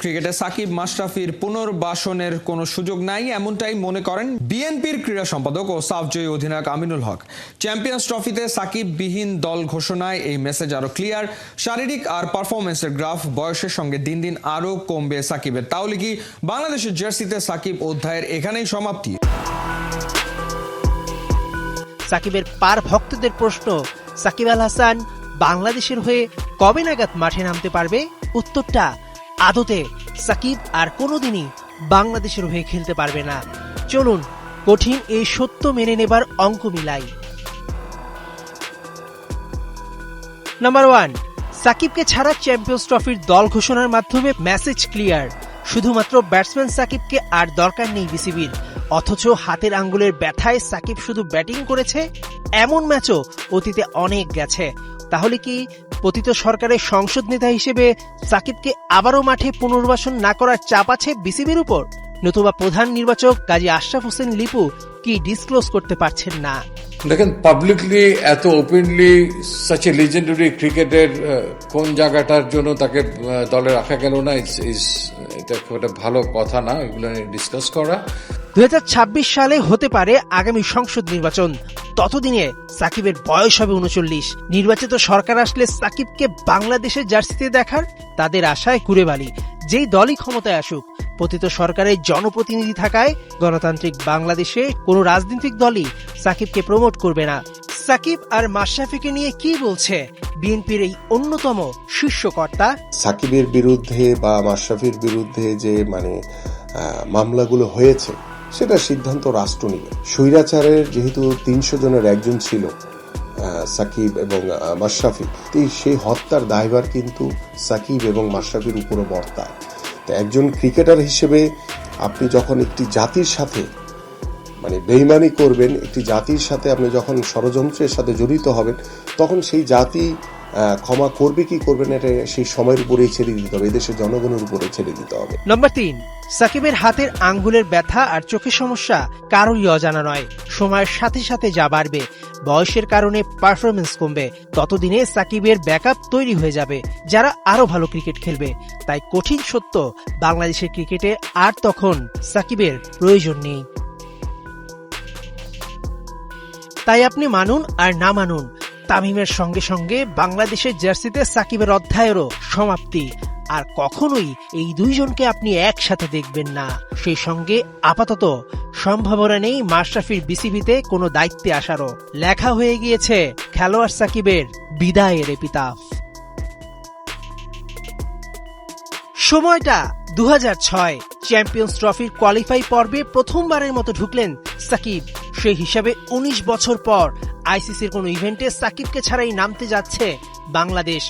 ক্রিকেটে সাকিব মাশরাফির পুনর্বাসনের কোনো সুযোগ নাই, এমনটাই মনে করেন বিএনপির ক্রীড়া সম্পাদক ও সাফজয়ী অধিনায়ক আমিনুল হক। চ্যাম্পিয়ন্স ট্রফিতে সাকিব বিহীন দল ঘোষণায় এই মেসেজ আরও ক্লিয়ার। শারীরিক আর পারফরমেন্সের গ্রাফ বয়সের সঙ্গে দিন দিন আরও কমবে সাকিবের। তাহলে কি বাংলাদেশের জার্সিতে সাকিব অধ্যায়ের এখানেই সমাপ্তি? সাকিবের পার ভক্তদের প্রশ্ন, সাকিব আল হাসান বাংলাদেশের হয়ে কবে নাগাদ মাঠে নামতে পারবে? উত্তরটা আদতে সাকিব আর কোনোদিনই বাংলাদেশের হয়ে খেলতে পারবে না। চলুন, কঠিন এই সত্য মেনে নেবার অঙ্ক মিলাই। নাম্বার ওয়ান সাকিবকে ছাড়া চ্যাম্পিয়ন্স ট্রফির দল ঘোষণার মাধ্যমে মেসেজ ক্লিয়ার শুধুমাত্র ব্যাটসম্যান সাকিবকে আর দরকার নেই বিসিবির। অথচ হাতের আঙ্গুলের ব্যথায় সাকিব শুধু ব্যাটিং করেছে, এমন ম্যাচও অতীতে অনেক গেছে। তাহলে কি পতিত সরকারের সংসদ নেতা হিসেবে সাকিবকে আবারও মাঠে পুনর্বাসন না করার চাপ আছে বিসিবির উপর। নতুবা প্রধান নির্বাচক কাজী আশরাফ হোসেন লিপু কি ডিসক্লোজ করতে পারছেন না? দেখেন পাবলিকলি এত ওপেনলি সাচ এ লিজেন্ডারি ক্রিকেটের কোন জায়গাটার জন্য তাকে দলে রাখা গেল না এটা খুব একটা ভালো কথা না এগুলো নিয়ে ডিসকাস করা। দুই হাজার ছাব্বিশ সালে হতে পারে আগামী সংসদ নির্বাচন। ততদিনে সাকিবের বয়স হবে উনচল্লিশ। নির্বাচিত সরকার আসলে সাকিবকে বাংলাদেশের জার্সিতে দেখার তাদের আশায় কুড়েবালি। যেই দলই ক্ষমতায় আসুক, পতিত সরকারের জনপ্রতিনিধি থাকায় গণতান্ত্রিক বাংলাদেশে কোনো রাজনৈতিক দলই সাকিবকে প্রমোট করবে না। সাকিব আর মাশরাফিকে নিয়ে কি বলছে বিএনপির এই অন্যতম শীর্ষকর্তা সাকিবের বিরুদ্ধে বা মাশরাফির বিরুদ্ধে যে মানে মামলাগুলো হয়েছে সেটা সিদ্ধান্ত রাষ্ট্র নিবে। স্বৈরাচারের যেহেতু তিনশো জনের একজন ছিল সাকিব এবং মাশরাফি সেই হত্যার দায়ভার কিন্তু সাকিব এবং মাশরাফির উপরে বর্তায়। তো একজন ক্রিকেটার হিসেবে আপনি যখন একটি জাতির সাথে মানে বেইমানি করবেন, একটি জাতির সাথে আপনি যখন ষড়যন্ত্রের সাথে জড়িত হবেন, তখন সেই জাতি ক্ষমা করবে, কি করবে না, এটা সেই সময়ের উপরেই ছেড়ে দিতে হবে, এদেশের জনগণের উপরে ছেড়ে দিতে হবে। নম্বর তিন, সাকিবের হাতের আঙ্গুলের ব্যথা আর চোখের সমস্যা কারোরই অজানা নয়। সময়ের সাথে সাথে যা বাড়বে, বয়সের কারণে পারফরমেন্স কমবে। ততদিনে সাকিবের ব্যাকআপ তৈরি হয়ে যাবে, যারা আরও ভালো ক্রিকেট খেলবে। তাই কঠিন সত্য, বাংলাদেশের ক্রিকেটে আর তখন সাকিবের প্রয়োজন নেই। তাই আপনি মানুন আর না মানুন তামিমের সঙ্গে সঙ্গে বাংলাদেশের জার্সিতে সাকিবের অধ্যায়েরও সমাপ্তি। আর কখনোই এই দুইজনকে আপনি একসাথে দেখবেন না। সেই সঙ্গে আপাতত সম্ভাবনা নেই মাশরাফির বিসিবিতে কোনো দায়িত্বে আসারও। লেখা হয়ে গিয়েছে, খেলোয়াড় সাকিবের বিদায়ের এপিতাফ। সময়টা দু চ্যাম্পিয়ন্স ট্রফির কোয়ালিফাই পর্বে প্রথমবারের মতো ঢুকলেন সাকিব। সেই হিসাবে ১৯ বছর পর আইসিসির কোন ইভেন্টে সাকিবকে ছাড়াই নামতে যাচ্ছে বাংলাদেশ।